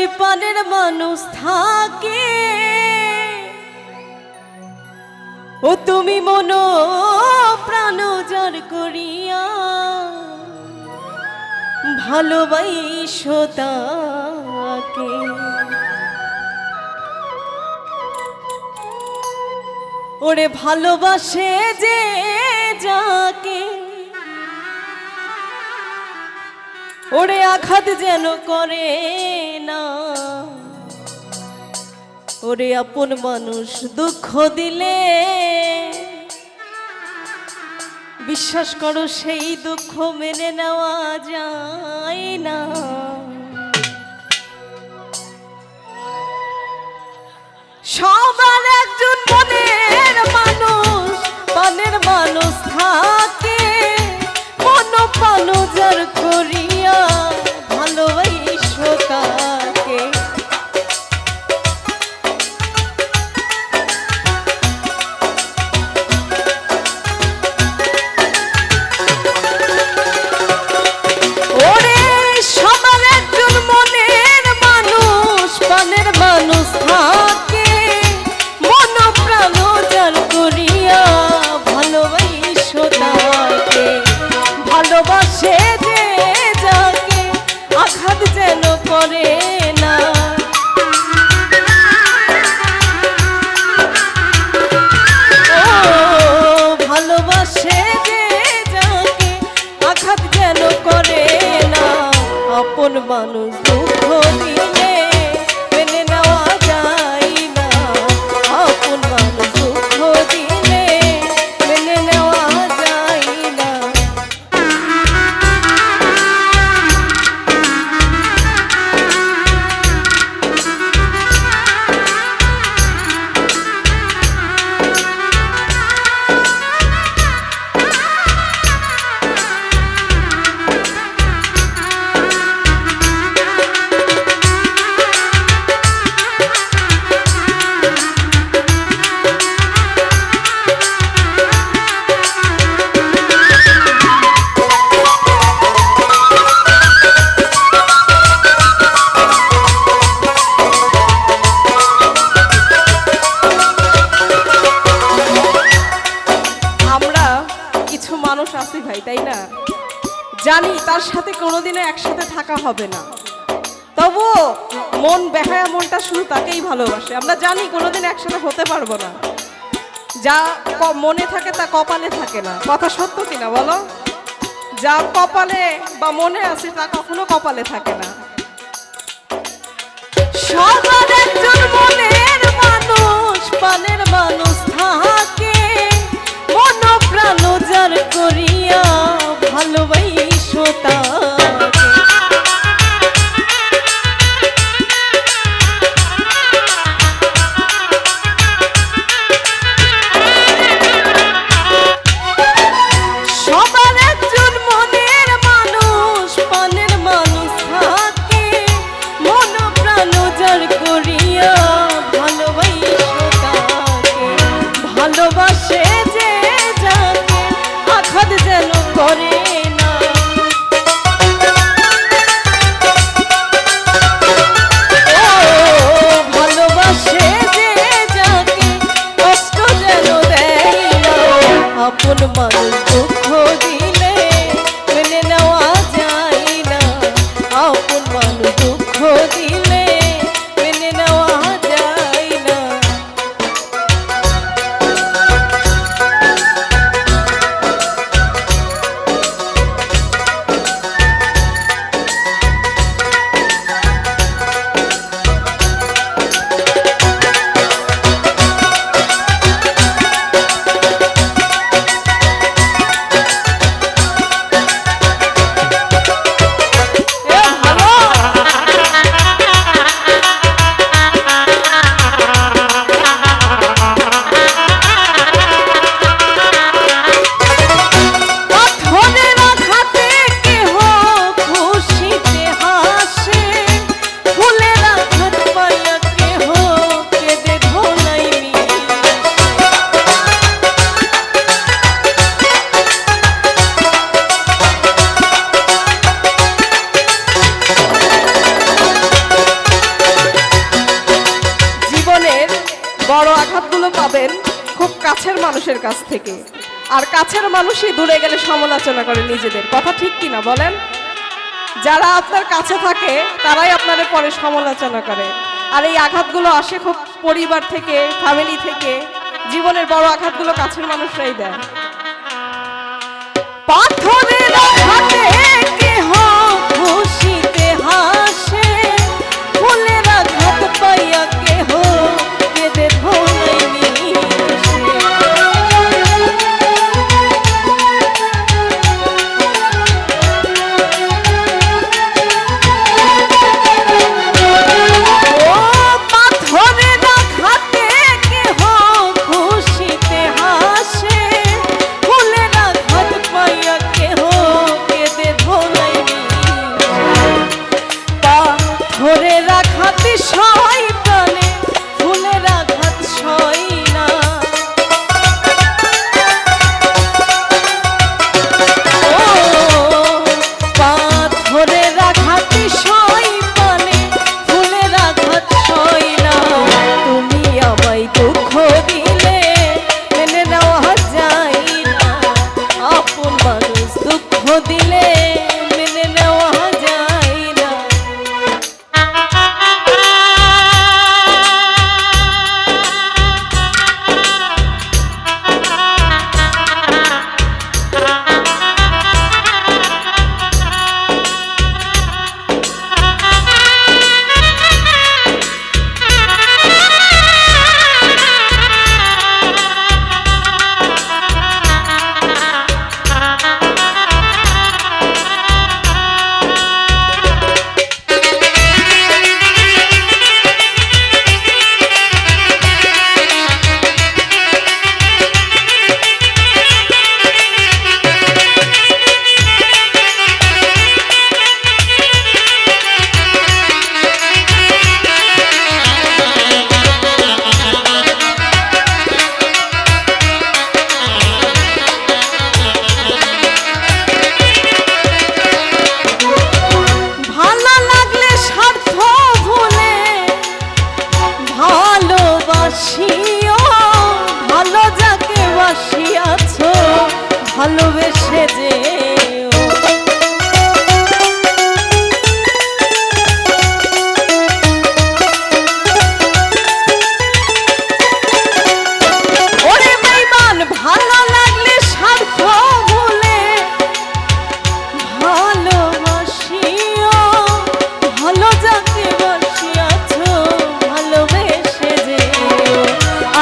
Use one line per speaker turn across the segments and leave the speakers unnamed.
যদি পানের মানুষ থাকে। ও তুমি মন প্রাণ যার করিয়া ভালোবাইশো তাকে। ওরে ভালোবাসে যে যাকে ওরে আঘাত যেন করে না। ওরে আপন মানুষ দুঃখ দিলে। বিশ্বাস করো, সেই দুঃখ মেনে নেওয়া যায় না। সবার একজন মনের মানুষ মনের মানুষ থাকে। মন পানুজার করিয়া ভালোবাসো हाँ কিছু মানুষ আছি ভাই, তাই না? জানি তার সাথে কোনোদিনও একসাথে থাকা হবে না। তবুও মন বেহায়া মনটা শুধু তাকেই ভালোবাসে। আমরা জানি কোনোদিন একসাথে হতে পারব না। যা মনে থাকে তা কপালে থাকে না। কথা সত্য কিনা বলো? যা কপালে বা মনে আছে তা কখনো কপালে থাকে না। সবার একজন মনের মানুষ পানের মানুষ। परी পাবেন খুব কাছের মানুষের কাছ থেকে। আর কাছের মানুষই দূরে গেলে সমালোচনা করে নিজেদের। কথা ঠিক কিনা বলেন? যারা আপনার কাছে থাকে, তারাই আপনাদের পরে সমালোচনা করে। আর এই আঘাতগুলো আসে খুব পরিবার থেকে ফ্যামিলি থেকে, জীবনের বড় আঘাতগুলো কাছের মানুষরাই দেয়। পাথরের হাতে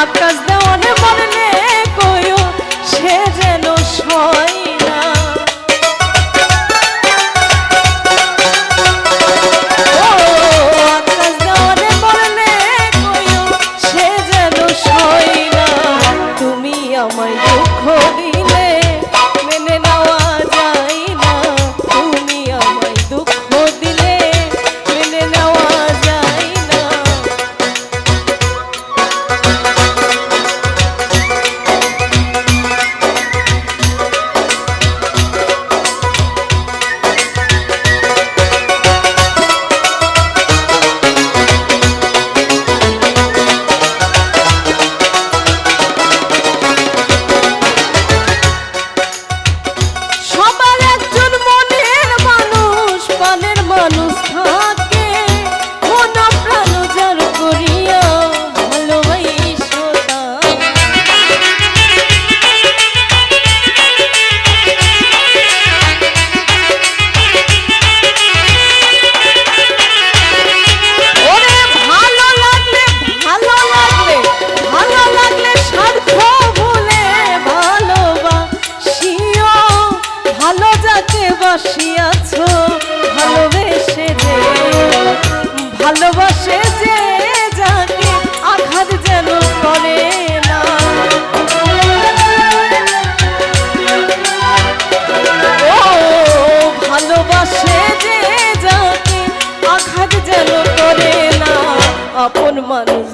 आकाश ভালোবাসিয়াছ ভালোবেসে রে ভালোবাসে যে যাকে আঘাত যেন করে না। ও, ভালোবাসে যে আঘাত যেন করে না। মানুষ